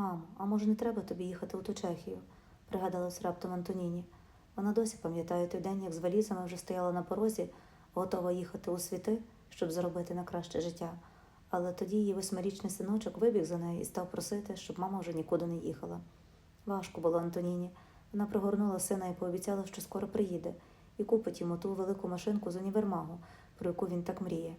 Мамо, а може не треба тобі їхати у ту Чехію? пригадалась раптом Антоніні. Вона досі пам'ятає той день, як з валізами вже стояла на порозі, готова їхати у світи, щоб заробити на краще життя. Але тоді її восьмирічний синочок вибіг за нею і став просити, щоб мама вже нікуди не їхала. Важко було Антоніні. Вона пригорнула сина і пообіцяла, що скоро приїде, і купить йому ту велику машинку з універмагу, про яку він так мріє.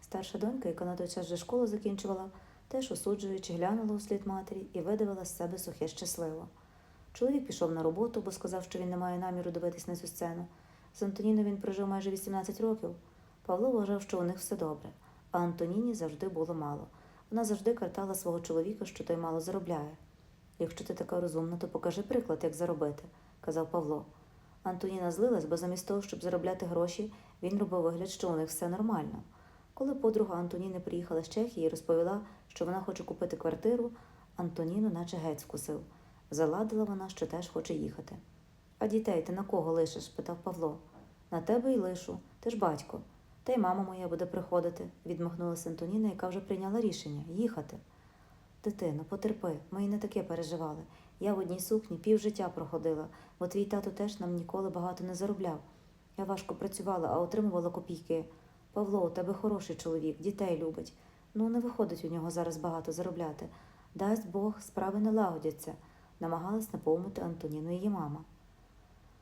Старша донька, яка на той час вже школу закінчувала, теж осуджуючи, глянула у матері і видавила з себе сухе щасливо. Чоловік пішов на роботу, бо сказав, що він не має наміру дивитись на цю сцену. З Антоніною він прожив майже 18 років. Павло вважав, що у них все добре, а Антоніні завжди було мало. Вона завжди картала свого чоловіка, що той мало заробляє. Якщо ти така розумна, то покажи приклад, як заробити, казав Павло. Антоніна злилась, бо замість того, щоб заробляти гроші, він робив вигляд, що у них все нормально. Коли подруга Антоніни приїхала з Чехії і розповіла, що вона хоче купити квартиру, Антоніну наче геть скусив. Заладила вона, що теж хоче їхати. А дітей ти на кого лишиш? питав Павло. На тебе й лишу, ти ж батько. Та й мама моя буде приходити, відмахнулася Антоніна, яка вже прийняла рішення їхати. Дитино, потерпи, ми й не таке переживали. Я в одній сукні пів життя проходила, бо твій тато теж нам ніколи багато не заробляв. Я важко працювала, а отримувала копійки. Павло, у тебе хороший чоловік, дітей любить. Ну, не виходить у нього зараз багато заробляти. Дасть Бог, справи не лагодяться, намагалась напомнити Антоніну її мама.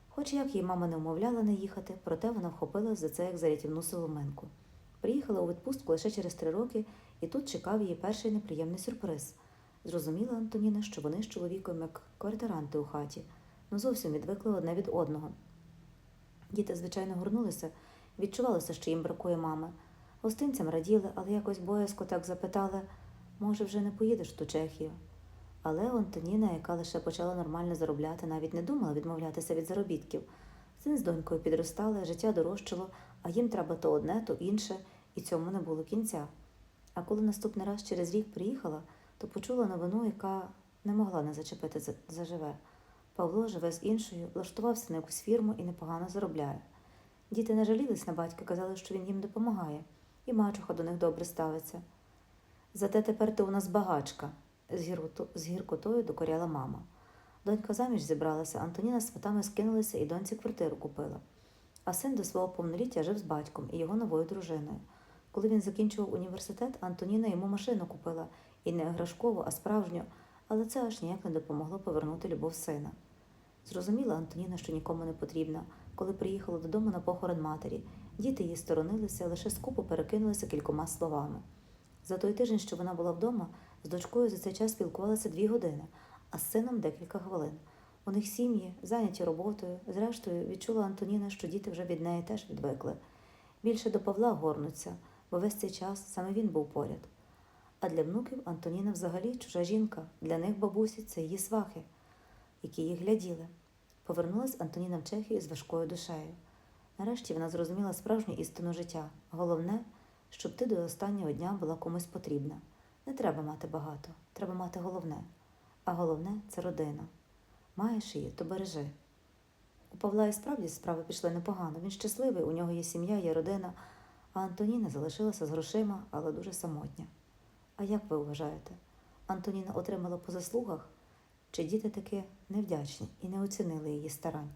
Хоч як її мама не вмовляла не їхати, проте вона вхопилась за це як за рятівну соломинку. Приїхала у відпустку лише через три роки, і тут чекав її перший неприємний сюрприз. Зрозуміла Антоніна, що вони з чоловіком як квартиранти у хаті, ну зовсім відвикли одне від одного. Діти, звичайно, горнулися, відчувалося, що їм бракує мами. Гостинцям раділи, але якось боязко так запитали може, вже не поїдеш ту Чехію. Але Антоніна, яка лише почала нормально заробляти, навіть не думала відмовлятися від заробітків. Син з донькою підростали, життя дорожчало, а їм треба то одне, то інше, і цьому не було кінця. А коли наступний раз через рік приїхала, то почула новину, яка не могла не зачепити заживе. Павло живе з іншою, влаштувався на якусь фірму і непогано заробляє. Діти не жалілись на батька, казали, що він їм допомагає, і мачуха до них добре ставиться. Зате тепер ти у нас багачка, з, гіркотою докоряла мама. Донька заміж зібралася, Антоніна з сватами скинулася і доньці квартиру купила. А син до свого повноліття жив з батьком і його новою дружиною. Коли він закінчував університет, Антоніна йому машину купила і не іграшкову, а справжню, але це аж ніяк не допомогло повернути любов сина. Зрозуміла Антоніна, що нікому не потрібна, коли приїхала додому на похорон матері. Діти її сторонилися, лише скупо перекинулися кількома словами. За той тиждень, що вона була вдома, з дочкою за цей час спілкувалася дві години, а з сином декілька хвилин. У них сім'ї, зайняті роботою. Зрештою, відчула Антоніна, що діти вже від неї теж відвикли. Більше до Павла горнуться, бо весь цей час саме він був поряд. А для внуків Антоніна взагалі чужа жінка, для них бабусі це її свахи, які їх гляділи. Повернулась Антоніна в Чехію з важкою душею. Нарешті вона зрозуміла справжню істину життя. Головне, щоб ти до останнього дня була комусь потрібна. Не треба мати багато, треба мати головне. А головне це родина. Маєш її, то бережи. У Павла і справді справи пішли непогано. Він щасливий, у нього є сім'я, є родина, а Антоніна залишилася з грошима, але дуже самотня. А як ви вважаєте? Антоніна отримала по заслугах, чи діти таки невдячні і не оцінили її старань?